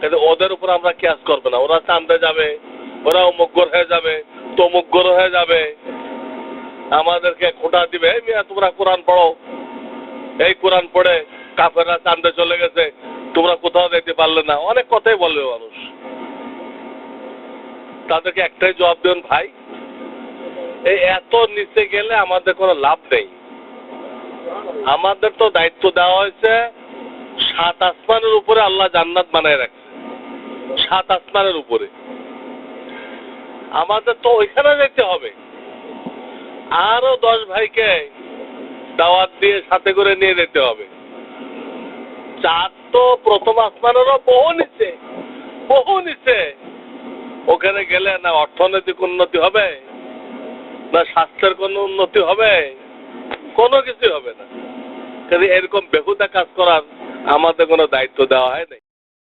কিন্তু ওদের উপর আমরা কেয়াস করব না। ওরা চান্দে যাবে, ওরা অমুগ্গর হয়ে যাবে তমুগ্গর হয়ে যাবে। আমাদেরকে খোটা দিবে, এই মিয়া, তোমরা কোরআন পড়ো। এই কোরআন পড়ে কাফেররা চান্দে চলে গেছে, তোমরা কোথাও যেতে পারলে না। অনেক কথাই বলবে মানুষ। তাদেরকে একটাই জবাব দেন, ভাই, এই এত নিচে গেলে আমাদের কোনো লাভ নেই। আমাদের তো দায়িত্ব দেওয়া হয়েছে, সাত আসমানের উপরে আল্লাহ জান্নাত বানায় রাখছে। সাত আসমানের উপরে। আমাদের তো ওইখানে যেতে হবে। আরও দশ ভাইকে দাওয়াত দিয়ে সাথে করে নিয়ে যেতে হবে। চাঁদ তো প্রথম আসমানেরও বহু নিচে বহু নিচে। ওখানে গেলে না অর্থনৈতিক উন্নতি হবে, না স্বাস্থ্যের কোনো উন্নতি হবে, কোনো কিছু হবে না। কাজে এরকম বেহুদা কাজ করার আমাদের কোনো দায়িত্ব দেওয়া হয় নাই।